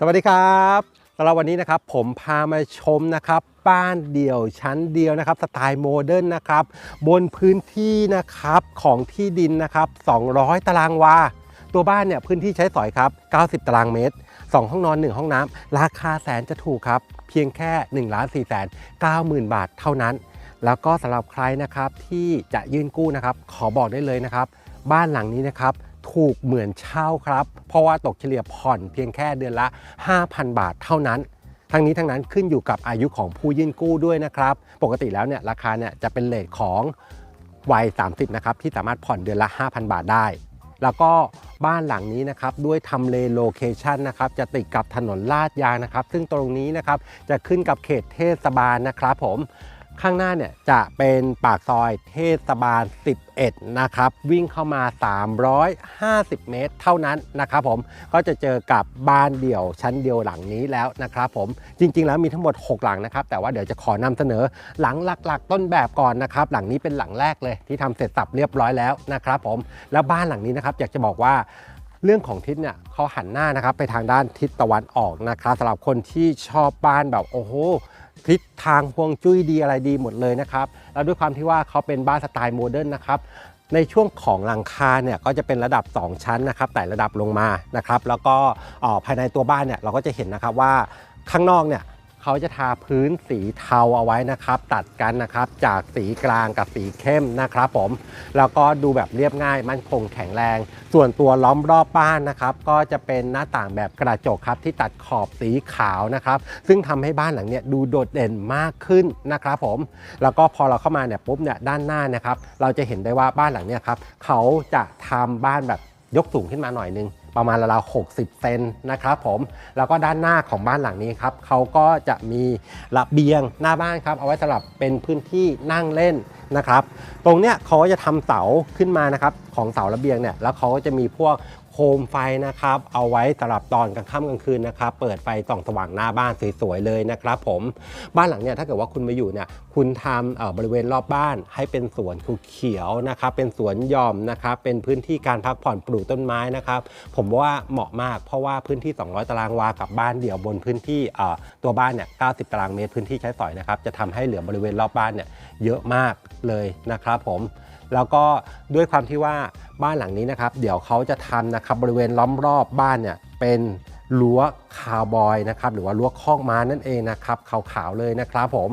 สวัสดีครับสำหรับวันนี้นะครับผมพามาชมนะครับบ้านเดี่ยวชั้นเดียวนะครับสไตล์โมเดิร์นนะครับบนพื้นที่นะครับของที่ดินนะครับ 200 ตารางวา ตัวบ้านเนี่ยพื้นที่ใช้สอยครับ 90 ตารางเมตร 2 ห้องนอน 1 ห้องน้ำราคาแสนจะถูกครับ เพียงแค่1ล้าน4แสน9หมื่นบาทเท่านั้น แล้วก็สำหรับใครนะครับที่จะยื่นกู้นะครับ ขอบอกได้เลยนะครับ บ้านหลังนี้นะครับ ถูกเหมือนเช่าครับ เพราะว่าตกเฉลี่ยผ่อนเพียงแค่เดือนละ 5,000 บาทเท่านั้น ทั้งนี้ทั้งนั้นขึ้นอยู่กับอายุของผู้ยื่นกู้ด้วยนะครับ ปกติแล้วเนี่ยราคาเนี่ยจะเป็นเลทของวัย 30 นะครับ ที่สามารถผ่อนเดือนละ 5,000 บาทได้ แล้วก็บ้านหลังนี้นะครับ ด้วยทำเลโลเคชันนะครับ จะติดกับถนนลาดยางนะครับ ซึ่งตรงนี้นะครับ จะขึ้นกับเขตเทศบาลนะครับผม ข้างหน้าเนี่ยจะเป็นปากซอยเทศบาล 11 นะครับ วิ่งเข้ามา 350 เมตร เท่านั้นนะครับผมก็จะเจอกับบ้านเดี่ยวชั้นเดียวหลังนี้แล้วนะครับผมจริง ๆ แล้วมีทั้งหมด 6 หลังนะครับ แต่ว่าเดี๋ยวจะขอนำเสนอหลังหลัก ๆ ต้นแบบก่อนนะครับ หลังนี้เป็นหลังแรกเลยที่ทำเสร็จสับเรียบร้อยแล้วนะครับผมแล้วบ้านหลังนี้นะครับอยากจะบอกว่าเรื่องของทิศเนี่ยเขาหันหน้านะครับไปทางด้านทิศตะวันออกนะครับสำหรับคนที่ชอบบ้านแบบโอ้โห ทิศทางพวงจุ้ยดีอะไรดีหมดเลยนะครับ แล้วด้วยความที่ว่าเขาเป็นบ้านสไตล์โมเดิร์นนะครับในช่วงของหลังคาเนี่ยก็จะเป็นระดับ 2 ชั้นนะครับแต่ระดับลงมานะครับ แล้วก็ภายในตัวบ้านเนี่ยเราก็จะเห็นนะครับว่าข้างนอกเนี่ย เขาจะทาพื้นสีเทาเอาไว้นะครับ ตัดกันนะครับจากสีกลางกับสีเข้มนะครับผม แล้วก็ดูแบบเรียบง่ายมั่นคงแข็งแรง ส่วนตัวล้อมรอบบ้านนะครับก็จะเป็นหน้าต่างแบบกระจกครับที่ตัดขอบสีขาวนะครับ ซึ่งทำให้บ้านหลังเนี้ยดูโดดเด่นมากขึ้นนะครับผม แล้วก็พอเราเข้ามาเนี่ยปุ๊บเนี่ยด้านหน้านะครับ เราจะเห็นได้ว่าบ้านหลังเนี้ยครับเขาจะทำบ้านแบบยกสูงขึ้นมาหน่อยนึง ประมาณราวๆ60 เซนนะครับผมแล้วก็ด้านหน้าของบ้านหลังนี้ครับเขาก็จะมีระเบียงหน้าบ้านครับเอาไว้สำหรับเป็นพื้นที่นั่งเล่นนะครับ ตรงเนี้ยเขาก็จะทำเสาขึ้นมานะครับของเสาระเบียงเนี่ยแล้วเขาก็จะมีพวกโคมไฟนะครับ เอาไว้สำหรับตอนกลางค่ำกลางคืนนะครับ เปิดไฟส่องสว่างหน้าบ้านสวยๆเลยนะครับ ผมบ้านหลังเนี่ยถ้าเกิดว่าคุณมาอยู่เนี่ยคุณทำเอ่อบริเวณรอบบ้านให้เป็นสวนเขียวนะครับ เป็นสวนย่อมนะครับ เป็นพื้นที่การพักผ่อนปลูกต้นไม้นะครับ ผมว่าเหมาะมากเพราะว่าพื้นที่ 200 ตารางวากับบ้านเดี่ยวบนพื้นที่เอ่อตัวบ้านเนี่ย 90 ตารางเมตรพื้นที่ใช้สอยนะครับจะทำให้เหลือบริเวณรอบบ้านเนี่ยเยอะมากเลยนะครับผมแล้วก็ด้วยความที่ว่าบ้านหลังนี้นะครับ เดี๋ยวเขาจะทำนะครับบริเวณล้อมรอบบ้านเนี่ยเป็นรั้วคาวบอยนะครับหรือว่ารั้วคอกม้านั่นเองนะครับขาวๆเลยนะครับผม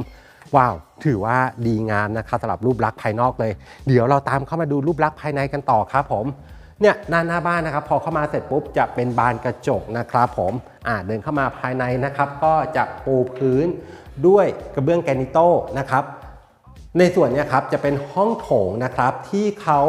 ว้าวถือว่าดีงามนะครับสำหรับรูปลักษณ์ภายนอกเลย เดี๋ยวเราตามเข้ามาดูรูปลักษณ์ภายในกันต่อครับผมเนี่ยหน้าหน้าบ้านนะครับ พอเข้ามาเสร็จปุ๊บจะเป็นบานกระจกนะครับผมอ่าเดินเข้ามาภายในนะครับ ก็จะปูพื้นด้วยกระเบื้องแกนิโต้นะครับ ในส่วนนี้ครับจะเป็นห้องโถงนะครับที่เขา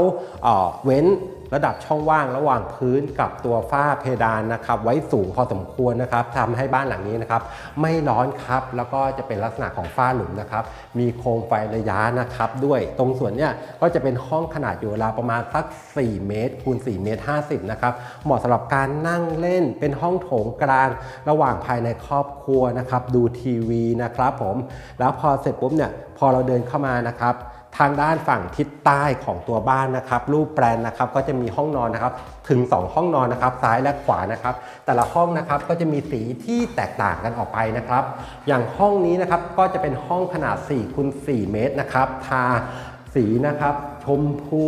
เอ่อเว้น ระดับช่องว่างระหว่างพื้นกับตัวฝ้าเพดานนะครับ ไว้สูงพอสมควรนะครับทำให้บ้านหลังนี้นะครับ ไม่ร้อนครับแล้วก็จะเป็นลักษณะของฝ้าหลุมนะครับ มีโคมไฟระยะนะครับ ด้วยตรงส่วนเนี้ยก็จะเป็นห้องขนาดอยู่ราวประมาณสัก 4 เมตรคูณ4เมตร50นะครับเหมาะสำหรับการนั่งเล่นเป็นห้องโถงกลาง ระหว่างภายในครอบครัวนะครับ ดูทีวีนะครับผมแล้วพอเสร็จปุ๊บเนี่ยพอเราเดินเข้ามานะครับ ทางด้านฝั่งทิศใต้ของตัวบ้านนะครับ รูปแปลนนะครับก็จะมีห้องนอนนะครับถึง 2 ห้องนอนนะครับ ซ้ายและขวานะครับ แต่ละห้องนะครับก็จะมีสีที่แตกต่างกันออกไปนะครับ อย่างห้องนี้นะครับก็จะเป็นห้องขนาด4คูณ4เมตรนะครับ ทาสีนะครับชมพู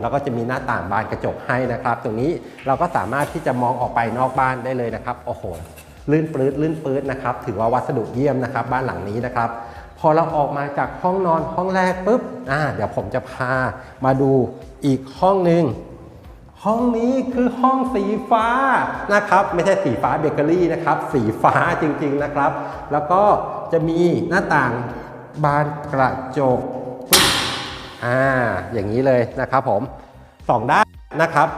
แล้วก็จะมีหน้าต่างบานกระจกให้นะครับ ตรงนี้เราก็สามารถที่จะมองออกไปนอกบ้านได้เลยนะครับโอ้โหลื่นปลื้ดลื่นปลื้ดนะครับ ถือว่าวัสดุเยี่ยมนะครับ บ้านหลังนี้นะครับ พอเราออกมาจากห้องนอนห้องแรกปุ๊บอ่าเดี๋ยวผมจะพามาดูอีกห้องหนึ่งห้องนี้คือห้องสีฟ้านะครับ ไม่ใช่สีฟ้าเบเกอรี่นะครับ สีฟ้าจริงๆนะครับ แล้วก็จะมีหน้าต่างบานกระจกปุ๊บอ่าอย่างนี้เลยนะครับผมสองด้านนะครับ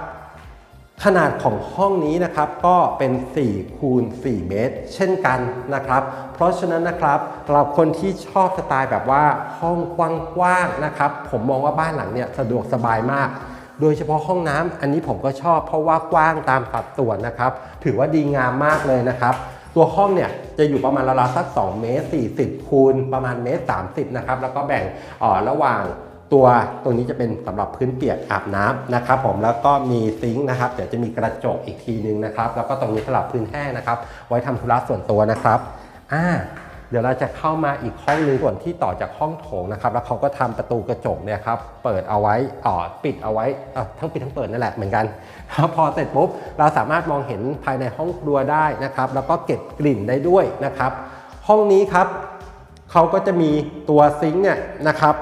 ขนาดของห้องนี้นะครับก็เป็น4คูณ4เมตร เช่นกันนะครับ เพราะฉะนั้นนะครับสำหรับคนที่ชอบสไตล์แบบว่าห้องกว้างๆนะครับ ผมมองว่าบ้านหลังเนี่ยสะดวกสบายมาก โดยเฉพาะห้องน้ำอันนี้ผมก็ชอบเพราะว่ากว้างตามสัดส่วนนะครับ ถือว่าดีงามมากเลยนะครับ ตัวห้องเนี่ยจะอยู่ประมาณราวๆสัก2เมตร40คูณประมาณเมตร30นะครับแล้วก็แบ่งอ่อระหว่าง ตัวตรงนี้จะเป็นสำหรับพื้นเปียกอาบน้ำนะครับ ผมแล้วก็มีซิงค์นะครับเดี๋ยวจะมีกระจกอีกทีนึงนะครับ แล้วก็ตรงนี้สำหรับพื้นแห้งนะครับ ไว้ทำธุระส่วนตัวนะครับอ่าเดี๋ยวเราจะเข้ามาอีกห้องหนึงส่วนที่ต่อจากห้องโถงนะครับ แล้วเขาก็ทำประตูกระจกเนี่ยครับเปิดเอาไว้อ่อปิดเอาไว้อะทั้งปิดทั้งเปิดนั่นแหละเหมือนกันพอเสร็จปุ๊บเราสามารถมองเห็นภายในห้องครัวได้นะครับ แล้วก็เก็บกลิ่นได้ด้วยนะครับ ห้องนี้ครับเขาก็จะมีตัวซิงค์เนี่ยนะครับ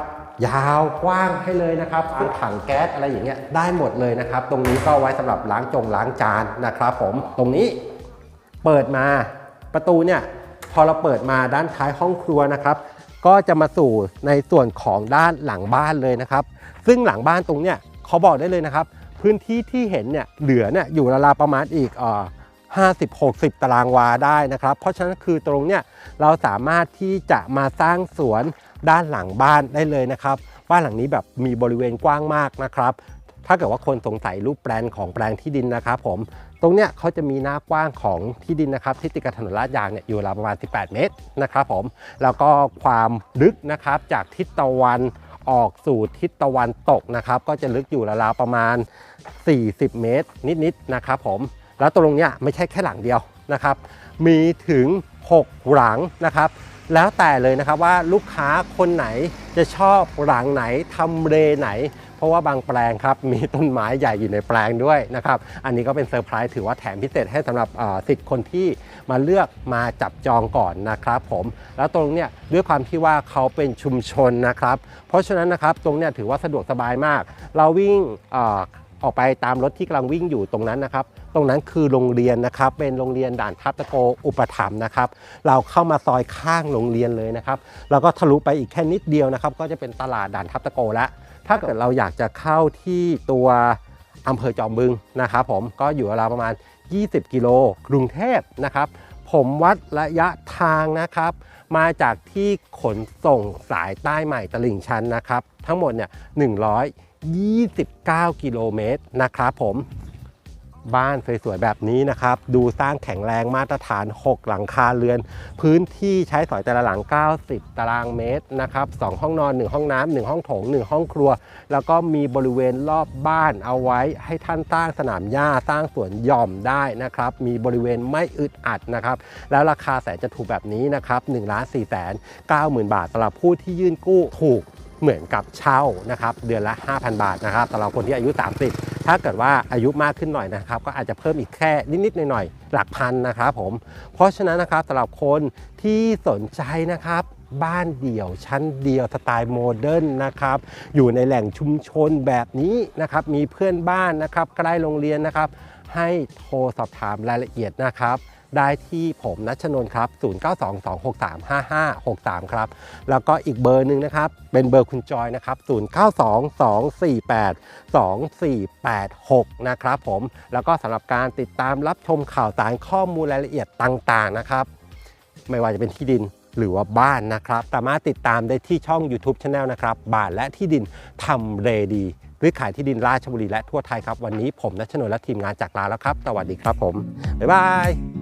ยาวกว้างให้เลยนะครับซึ่งถังแก๊สอะไรอย่างเงี้ยได้หมดเลยนะครับ ตรงนี้ก็ไว้สำหรับล้างจงล้างจานนะครับผมตรงนี้เปิดมาประตูเนี่ยพอเราเปิดมาด้านท้ายห้องครัวนะครับ ก็จะมาสู่ในส่วนของด้านหลังบ้านเลยนะครับ ซึ่งหลังบ้านตรงเนี้ยเขาบอกได้เลยนะครับ พื้นที่ที่เห็นเนี่ยเหลือเนี่ยอยู่ราวๆประมาณอีกเอ่อ50-60 ตารางวาได้นะครับ เพราะฉะนั้นคือตรงเนี้ยเราสามารถที่จะมาสร้างสวน ด้านหลังบ้านได้เลยนะครับ บ้านหลังนี้แบบมีบริเวณกว้างมากนะครับถ้าเกิดว่าคนสงสัยรูปแปลนของแปลงที่ดินนะครับผม ตรงเนี้ยเขาจะมีหน้ากว้างของที่ดินนะครับที่ติดกับถนนลาดยางเนี่ยอยู่ราวประมาณ 18 เมตรนะครับผม แล้วก็ความลึกนะครับจากทิศตะวันออกสู่ทิศตะวันตกนะครับ ก็จะลึกอยู่ราวๆประมาณ 40 เมตร นิดๆนะครับผม แล้วตรงเนี้ยไม่ใช่แค่หลังเดียวนะครับ มีถึง 6 หลังนะครับแล้วแต่เลยนะครับว่าลูกค้าคนไหนจะชอบหลังไหนทำเลไหน เพราะว่าบางแปลงครับมีต้นไม้ใหญ่อยู่ในแปลงด้วยนะครับ อันนี้ก็เป็นเซอร์ไพรส์ถือว่าแถมพิเศษให้สำหรับสิทธิ์คนที่มาเลือกมาจับจองก่อนนะครับผมแล้วตรงเนี้ยด้วยความที่ว่าเขาเป็นชุมชนนะครับ เพราะฉะนั้นนะครับตรงเนี้ยถือว่าสะดวกสบายมาก เราวิ่ง ออกไปตามรถที่กำลังวิ่งอยู่ตรงนั้นนะครับ ตรงนั้นคือโรงเรียนนะครับ เป็นโรงเรียนด่านทับตะโกอุปถัมภ์นะครับ เราเข้ามาซอยข้างโรงเรียนเลยนะครับ แล้วก็ทะลุไปอีกแค่นิดเดียวนะครับ ก็จะเป็นตลาดด่านทับตะโกแล้วถ้าเกิดเราอยากจะเข้าที่ตัวอำเภอจอมบึงนะครับผมก็อยู่ราวๆประมาณ 20 กิโลกรุงเทพนะครับ ผมวัดระยะทางนะครับ มาจากที่ขนส่งสายใต้ใหม่ตลิ่งชันนะครับ ทั้งหมดเนี่ย 29 กิโลเมตรนะครับผม บ้านสวยๆแบบนี้นะครับ ดูสร้างแข็งแรงมาตรฐาน 6 หลังคาเรือน พื้นที่ใช้สอยแต่ละหลัง 90 ตารางเมตรนะครับ 2 ห้องนอน 1 ห้องน้ำ1ห้องโถง 1 ห้องครัว แล้วก็มีบริเวณรอบบ้านเอาไว้ให้ท่านสร้างสนามหญ้าสร้างสวนหย่อมได้นะครับ มีบริเวณไม่อึดอัดนะครับ แล้วราคาแสนจะถูกแบบนี้นะครับ1ล้าน4แสน9หมื่นบาทสำหรับผู้ที่ยื่นกู้ถูก เหมือนกับเช่านะครับเดือนละ 5,000 บาทนะครับสำหรับคนที่อายุ 30 ถ้าเกิดว่าอายุมากขึ้นหน่อยนะครับ ก็อาจจะเพิ่มอีกแค่นิดๆหน่อยๆหลักพันนะครับผมเพราะฉะนั้นนะครับสำหรับคนที่สนใจนะครับบ้านเดี่ยวชั้นเดียวสไตล์โมเดิร์นนะครับอยู่ในแหล่งชุมชนแบบนี้นะครับมีเพื่อนบ้านนะครับใกล้โรงเรียนนะครับ ให้โทรสอบถามรายละเอียดนะครับ ได้ที่ผมนัชนนท์ครับ 0922635563 ครับ แล้วก็อีกเบอร์หนึ่งนะครับ เป็นเบอร์คุณจอยนะครับ 0922482486 นะครับผม แล้วก็สำหรับการติดตามรับชมข่าวสารข้อมูลรายละเอียดต่างๆนะครับ ไม่ว่าจะเป็นที่ดินหรือว่าบ้านนะครับ สามารถติดตามได้ที่ช่อง YouTube Channel นะครับบ้านและที่ดินทำเรดีหรือขายที่ดินราชบุรีและทั่วไทยครับ วันนี้ผมนัชนนท์และทีมงานจากลาแล้วครับ สวัสดีครับผม บ๊ายบาย